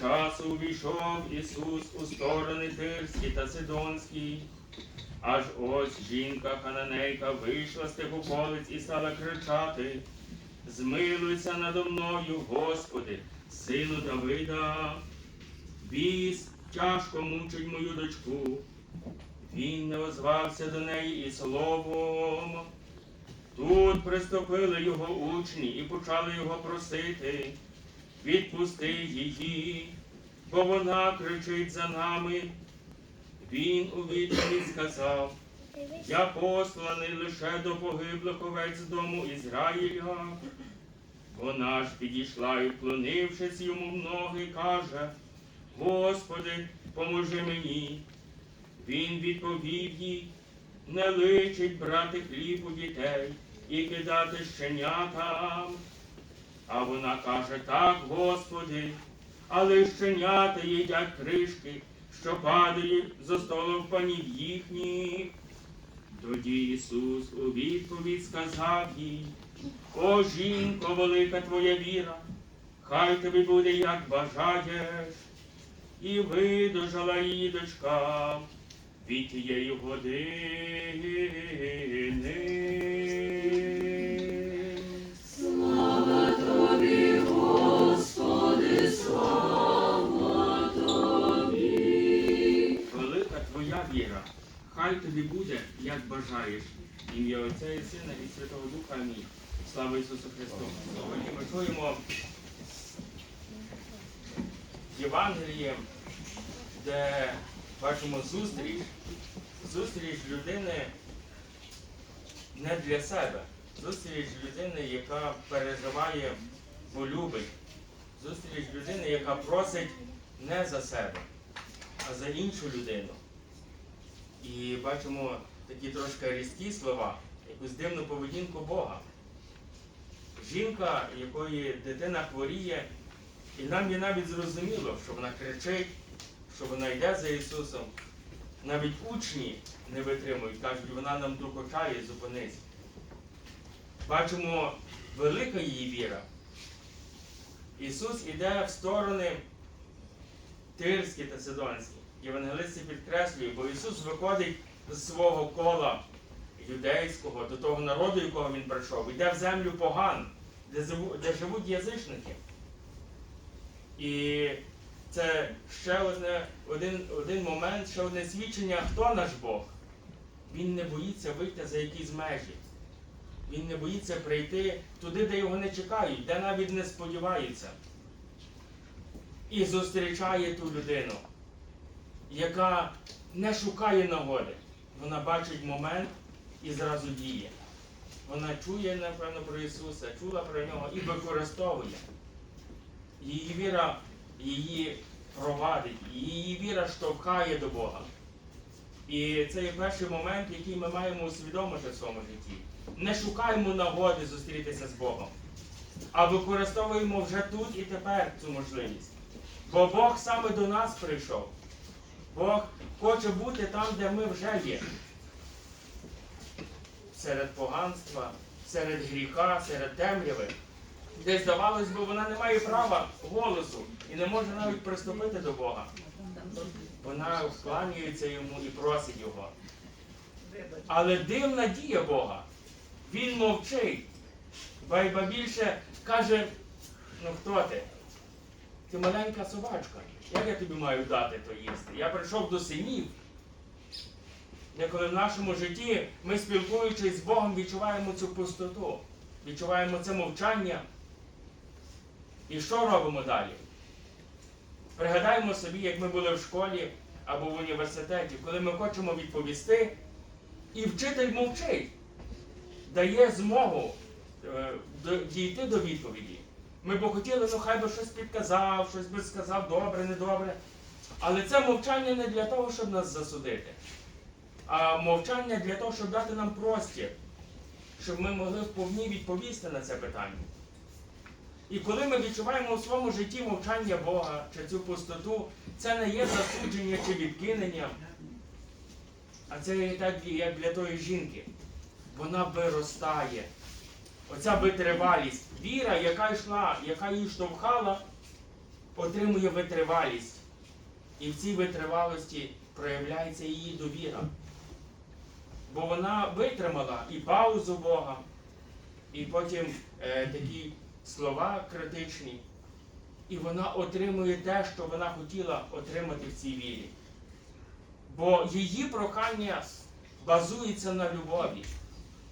часу увійшов Ісус у сторони Тирські та Сидонські. Аж ось жінка хананейка вийшла з тих околиць і стала кричати: Змилуйся надо мною, Господи, сину Давида. Біс тяжко мучить мою дочку. Він не озвався до неї і словом. Тут приступили його учні і почали його просити. Відпусти її, бо вона кричить за нами. Він у відповідь сказав, я посланий лише до погиблих овець дому Ізраїля. Вона ж підійшла і, вклонившись йому в ноги, каже, Господи, поможи мені. Він відповів їй, не личить брати хліб у дітей і кидати щенятам. А вона каже, так, Господи, але щенята їдять кришки, що падають за столом панів їхніх. Тоді Ісус у відповідь сказав їй, О, жінко, велика твоя віра, хай тобі буде, як бажаєш. І видужала її дочка від тієї години. Хай тобі буде, як бажаєш. Ім'я Отця і Сина і Святого Духа. Амінь. Слава Ісусу Христу. Сьогодні ми чуємо Євангеліє, де бачимо зустріч, зустріч людини не для себе, зустріч людини, яка переживає, бо любить, зустріч людини, яка просить не за себе, а за іншу людину. І бачимо такі трошки різкі слова, якусь дивну поведінку Бога. Жінка, якої дитина хворіє, і нам є навіть зрозуміло, що вона кричить, що вона йде за Ісусом. Навіть учні не витримують, кажуть, вона нам докучає, зупинись. Бачимо велика її віра. Ісус іде в сторони Тирські та Сидонські. Євангелисти підкреслюють, бо Ісус виходить з свого кола юдейського, до того народу, якого він прийшов, йде в землю поган, де, де живуть язичники. І це ще одне, один, один момент, ще одне свідчення, хто наш Бог. Він не боїться вийти за якісь межі. Він не боїться прийти туди, де його не чекають, де навіть не сподіваються. І зустрічає ту людину, яка не шукає нагоди. Вона бачить момент і зразу діє. Вона чує, напевно, про Ісуса, чула про нього і використовує. Її віра її провадить, її віра штовхає до Бога. І це є перший момент, який ми маємо усвідомити в своєму житті. Не шукаємо нагоди зустрітися з Богом, а використовуємо вже тут і тепер цю можливість. Бо Бог саме до нас прийшов. Бог хоче бути там, де ми вже є. Серед поганства, серед гріха, серед темряви. Де, здавалось би, вона не має права голосу і не може навіть приступити до Бога. Вона вклонюється йому і просить його. Але дивна дія Бога. Він мовчить. Байба більше каже, ну хто ти? Ти маленька собачка. Як я тобі маю дати то їсти? Я прийшов до синів. Деколи в нашому житті ми, спілкуючись з Богом, відчуваємо цю пустоту, відчуваємо це мовчання. І що робимо далі? Пригадаємо собі, як ми були в школі або в університеті, коли ми хочемо відповісти, і вчитель мовчить, дає змогу е, дійти до відповіді. Ми б хотіли, ну хай би щось підказав, щось би сказав добре, недобре. Але це мовчання не для того, щоб нас засудити, а мовчання для того, щоб дати нам простір, щоб ми могли вповні відповісти на це питання. І коли ми відчуваємо у своєму житті мовчання Бога чи цю пустоту, це не є засудження чи відкинення, а це є так, як для тої жінки. Вона виростає. Оця витривалість, віра, яка йшла, яка її штовхала, отримує витривалість. І в цій витривалості проявляється її довіра. Бо вона витримала і паузу Бога, і потім е, такі слова критичні. І вона отримує те, що вона хотіла отримати в цій вірі. Бо її прохання базується на любові.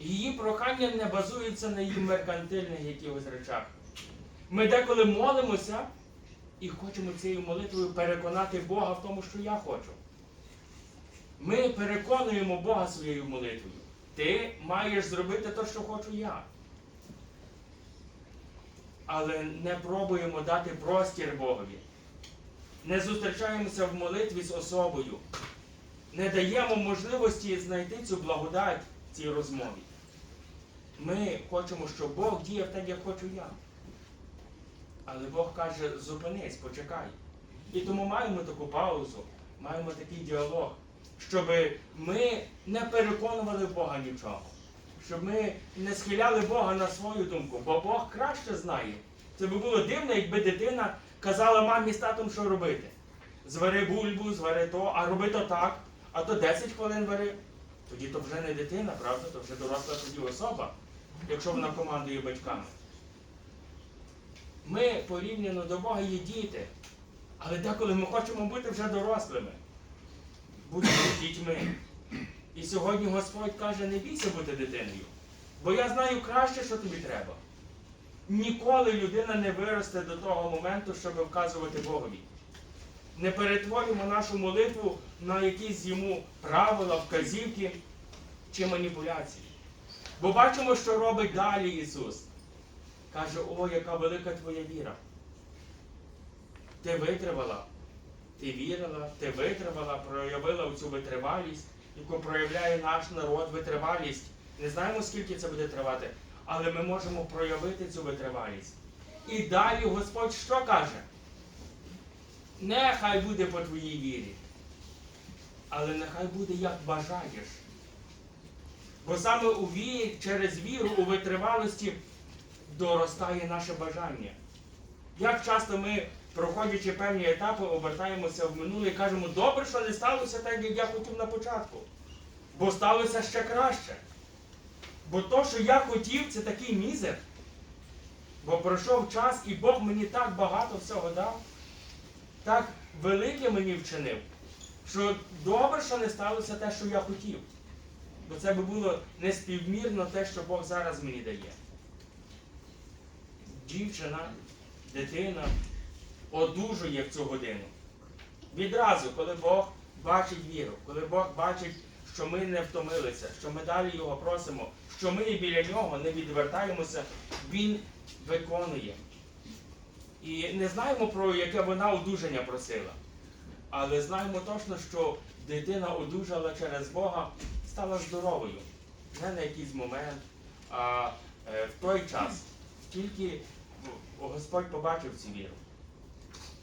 Її прохання не базується на її меркантильних якихось речах. Ми деколи молимося і хочемо цією молитвою переконати Бога в тому, що я хочу. Ми переконуємо Бога своєю молитвою. Ти маєш зробити те, що хочу я. Але не пробуємо дати простір Богові. Не зустрічаємося в молитві з особою. Не даємо можливості знайти цю благодать цій розмові. Ми хочемо, щоб Бог діяв так, як хочу я. Але Бог каже, зупинись, почекай. І тому маємо таку паузу, маємо такий діалог, щоб ми не переконували Бога нічого, щоб ми не схиляли Бога на свою думку, бо Бог краще знає. Це би було дивно, якби дитина казала мамі з татом, що робити. Звари бульбу, звари то, а роби то так, а то 10 хвилин вари. Тоді то вже не дитина, правда, то вже доросла тоді особа, якщо вона командує батьками. Ми порівняно до Бога є діти, але деколи ми хочемо бути вже дорослими. Будемо дітьми. І сьогодні Господь каже, не бійся бути дитиною, бо я знаю краще, що тобі треба. Ніколи людина не виросте до того моменту, щоб вказувати Богові. Не перетворюємо нашу молитву на якісь йому правила, вказівки чи маніпуляції. Бо бачимо, що робить далі Ісус. Каже, о, яка велика твоя віра. Ти витривала, ти вірила, ти витривала, проявила цю витривалість, яку проявляє наш народ, витривалість. Не знаємо, скільки це буде тривати, але ми можемо проявити цю витривалість. І далі Господь що каже? Нехай буде по твоїй вірі. Але нехай буде як бажаєш. Бо саме у вірі, через віру, у витривалості доростає наше бажання. Як часто ми, проходячи певні етапи, обертаємося в минуле і кажемо, добре, що не сталося так, як я хотів на початку. Бо сталося ще краще. Бо то, що я хотів, це такий мізер. Бо пройшов час, і Бог мені так багато всього дав, так велике мені вчинив, що добре, що не сталося те, що я хотів. Бо це би було неспівмірно те, що Бог зараз мені дає дівчина, дитина одужує в цю годину. Відразу, коли Бог бачить віру, коли Бог бачить, що ми не втомилися, що ми далі його просимо, що ми біля нього не відвертаємося, Він виконує. І не знаємо, про яке вона одужання просила. Але знаємо точно, що дитина одужала через Бога, стала здоровою. Не на якийсь момент, а е, в той час. Тільки Господь побачив цю віру.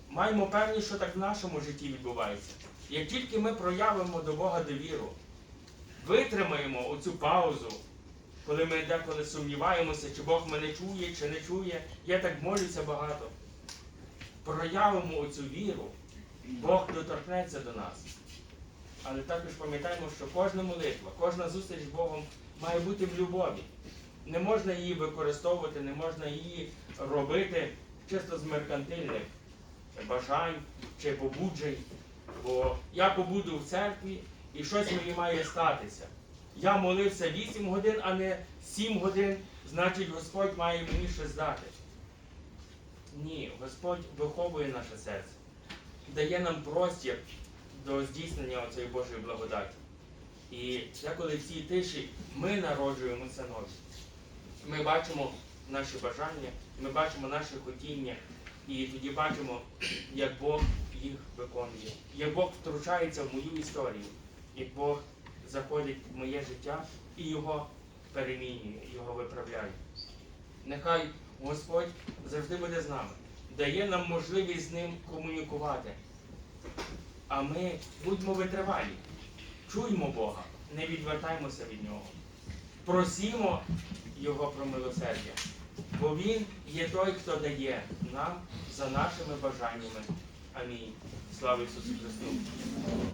Маємо певність, що так в нашому житті відбувається. Як тільки ми проявимо до Бога довіру, витримаємо оцю паузу, коли ми деколи сумніваємося, чи Бог мене чує, чи не чує, я так молюся багато. Проявимо оцю віру, Бог доторкнеться до нас. Але також пам'ятаємо, що кожна молитва, кожна зустріч з Богом має бути в любові. Не можна її використовувати, не можна її робити чисто з меркантильних бажань чи побуджень. Бо я побуду в церкві і щось мені має статися. Я молився 8 годин, а не 7 годин, значить Господь має мені щось дати. Ні, Господь виховує наше серце, дає нам простір до здійснення цієї Божої благодаті. І деколи в цій тиші ми народжуємося нові. Ми бачимо наші бажання, ми бачимо наші хотіння, і тоді бачимо, як Бог їх виконує, як Бог втручається в мою історію, як Бог заходить в моє життя і його перемінює, його виправляє. Нехай Господь завжди буде з нами, дає нам можливість з ним комунікувати. А ми будьмо витривалі, чуймо Бога, не відвертаймося від Нього. Просімо Його про милосердя. бо Він є той, хто дає нам за нашими бажаннями. Амінь. Слава Ісусу Христу!